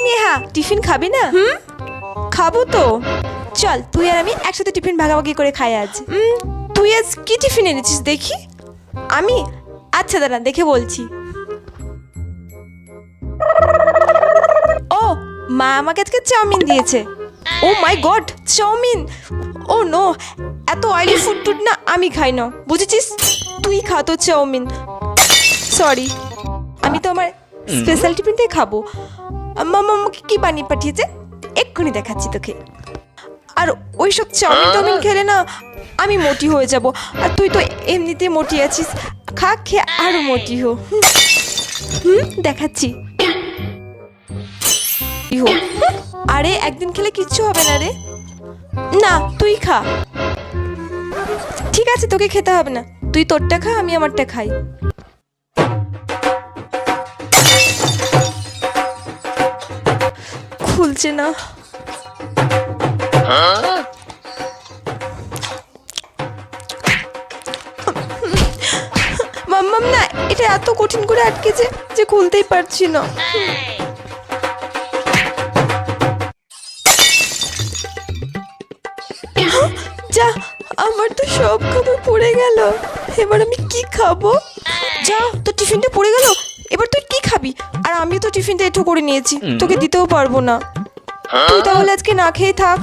এই নেহা টিফিন খাবি না? হুম? খাব তো। চল তুই আর আমি একসাথে টিফিন ভাগাভাগি করে খাই আজ। তুই আজ কি টিফিন এনেছিস দেখি? আমি? আচ্ছা দাঁড়া দেখে বলছি। ও মা আমাকে আজকে চাউমিন দিয়েছে। Oh my god chowmein! Oh no এত অয়েলি ফুড টুড না আমি খাই না। বুঝেছিস? তুই খা তো চাউমিন। সরি আমি তো আমার স্পেশাল টিফিনটাই খাব। মামা আমাকে কি বানিয়ে পাঠিয়েছে? এক্ষুনি দেখাচ্ছি তোকে। আর ওই সব চাউমিন টাউমিন খেলে না আমি মোটি হয়ে যাব। আর তুই তো এমনিতে মোটি আছিস। খা খেয়ে আরও মোটি হো। হুম, দেখাচ্ছি। আরে, একদিন খেলে কিচ্ছু হবে না রে। না, তুই খা। ঠিক আছে, তোকে খেতে হবে না। তুই তোরটা খা, আমি আমারটা খাই। খুলছে না। মাম্মাম না এটা এত কঠিন করে আটকেছে যে খুলতেই পারছি না। যা আমার তো সব খাবার পড়ে গেল। এবার আমি কি খাব? যা তো টিফিনটা পড়ে গেল? এবার তুই কি খাবি? আর আমি তো টিফিনটা একটু করে নিয়েছি। তোকে দিতেও পারব না। তুই তাহলে আজকে না খেয়ে থাক